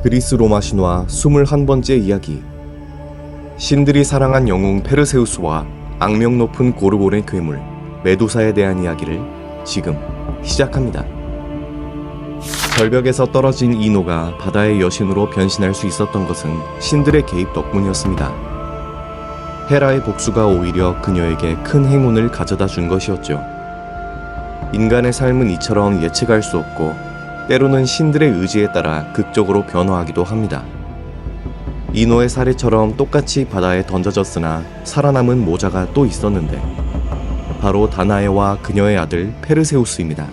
그리스 로마 신화 21번째 이야기 신들이 사랑한 영웅 페르세우스와 악명 높은 고르곤의 괴물 메두사에 대한 이야기를 지금 시작합니다. 절벽에서 떨어진 이노가 바다의 여신으로 변신할 수 있었던 것은 신들의 개입 덕분이었습니다. 헤라의 복수가 오히려 그녀에게 큰 행운을 가져다 준 것이었죠. 인간의 삶은 이처럼 예측할 수 없고 때로는 신들의 의지에 따라 극적으로 변화하기도 합니다. 이노의 사례처럼 똑같이 바다에 던져졌으나 살아남은 모자가 또 있었는데 바로 다나에와 그녀의 아들 페르세우스입니다.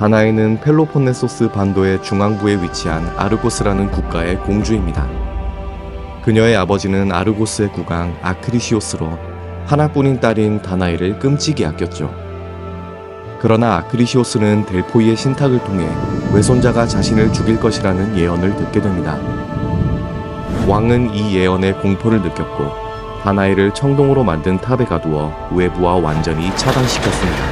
다나에는 펠로폰네소스 반도의 중앙부에 위치한 아르고스라는 국가의 공주입니다. 그녀의 아버지는 아르고스의 국왕 아크리시오스로 하나뿐인 딸인 다나에를 끔찍이 아꼈죠. 그러나 아크리시오스는 델포이의 신탁을 통해 외손자가 자신을 죽일 것이라는 예언을 듣게 됩니다. 왕은 이 예언에 공포를 느꼈고 다나엘을 청동으로 만든 탑에 가두어 외부와 완전히 차단시켰습니다.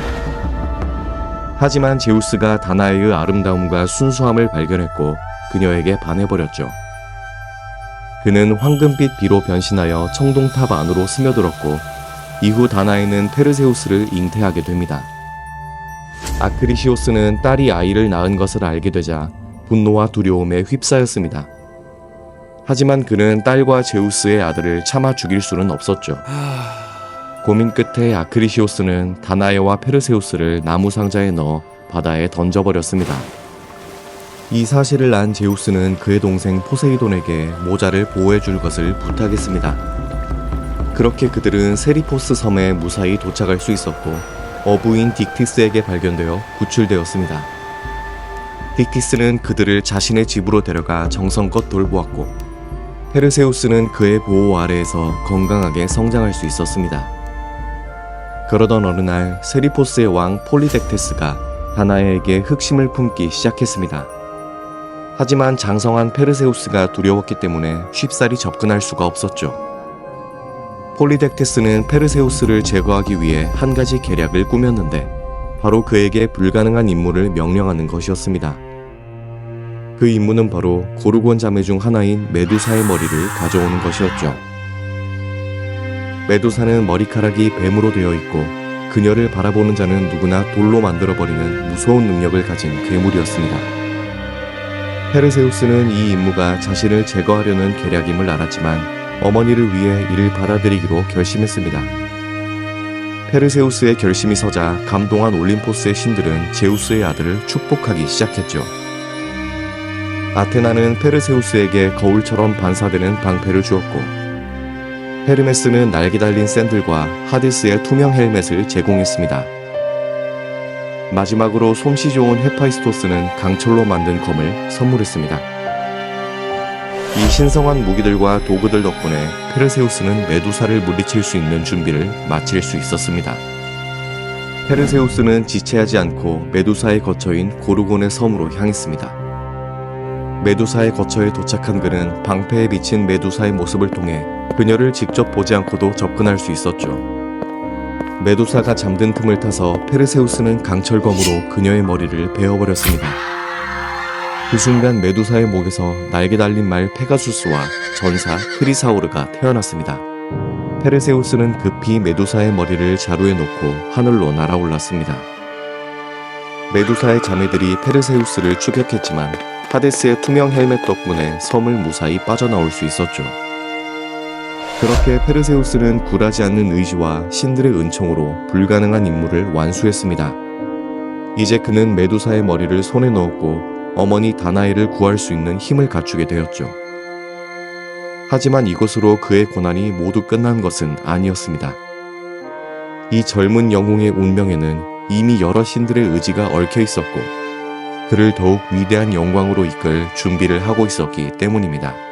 하지만 제우스가 다나엘의 아름다움과 순수함을 발견했고 그녀에게 반해버렸죠. 그는 황금빛 비로 변신하여 청동탑 안으로 스며들었고 이후 다나엘은 페르세우스를 잉태하게 됩니다. 아크리시오스는 딸이 아이를 낳은 것을 알게 되자 분노와 두려움에 휩싸였습니다. 하지만 그는 딸과 제우스의 아들을 참아 죽일 수는 없었죠. 고민 끝에 아크리시오스는 다나에와 페르세우스를 나무 상자에 넣어 바다에 던져버렸습니다. 이 사실을 안 제우스는 그의 동생 포세이돈에게 모자를 보호해 줄 것을 부탁했습니다. 그렇게 그들은 세리포스 섬에 무사히 도착할 수 있었고 어부인 딕티스에게 발견되어 구출되었습니다. 딕티스는 그들을 자신의 집으로 데려가 정성껏 돌보았고 페르세우스는 그의 보호 아래에서 건강하게 성장할 수 있었습니다. 그러던 어느 날 세리포스의 왕 폴리덱테스가 다나에에게 흑심을 품기 시작했습니다. 하지만 장성한 페르세우스가 두려웠기 때문에 쉽사리 접근할 수가 없었죠. 폴리덱테스는 페르세우스를 제거하기 위해 한 가지 계략을 꾸몄는데 바로 그에게 불가능한 임무를 명령하는 것이었습니다. 그 임무는 바로 고르곤 자매 중 하나인 메두사의 머리를 가져오는 것이었죠. 메두사는 머리카락이 뱀으로 되어 있고 그녀를 바라보는 자는 누구나 돌로 만들어버리는 무서운 능력을 가진 괴물이었습니다. 페르세우스는 이 임무가 자신을 제거하려는 계략임을 알았지만 어머니를 위해 이를 받아들이기로 결심했습니다. 페르세우스의 결심이 서자 감동한 올림포스의 신들은 제우스의 아들을 축복하기 시작했죠. 아테나는 페르세우스에게 거울처럼 반사되는 방패를 주었고 헤르메스는 날개 달린 샌들과 하디스의 투명 헬멧을 제공했습니다. 마지막으로 솜씨 좋은 헤파이스토스는 강철로 만든 검을 선물했습니다. 이 신성한 무기들과 도구들 덕분에 페르세우스는 메두사를 물리칠 수 있는 준비를 마칠 수 있었습니다. 페르세우스는 지체하지 않고 메두사의 거처인 고르곤의 섬으로 향했습니다. 메두사의 거처에 도착한 그는 방패에 비친 메두사의 모습을 통해 그녀를 직접 보지 않고도 접근할 수 있었죠. 메두사가 잠든 틈을 타서 페르세우스는 강철검으로 그녀의 머리를 베어버렸습니다. 그 순간 메두사의 목에서 날개 달린 말 페가수스와 전사 크리사오르가 태어났습니다. 페르세우스는 급히 메두사의 머리를 자루에 놓고 하늘로 날아올랐습니다. 메두사의 자매들이 페르세우스를 추격했지만 하데스의 투명 헬멧 덕분에 섬을 무사히 빠져나올 수 있었죠. 그렇게 페르세우스는 굴하지 않는 의지와 신들의 은총으로 불가능한 임무를 완수했습니다. 이제 그는 메두사의 머리를 손에 넣었고 어머니 다나엘을 구할 수 있는 힘을 갖추게 되었죠. 하지만 이것으로 그의 고난이 모두 끝난 것은 아니었습니다. 이 젊은 영웅의 운명에는 이미 여러 신들의 의지가 얽혀 있었고 그를 더욱 위대한 영광으로 이끌 준비를 하고 있었기 때문입니다.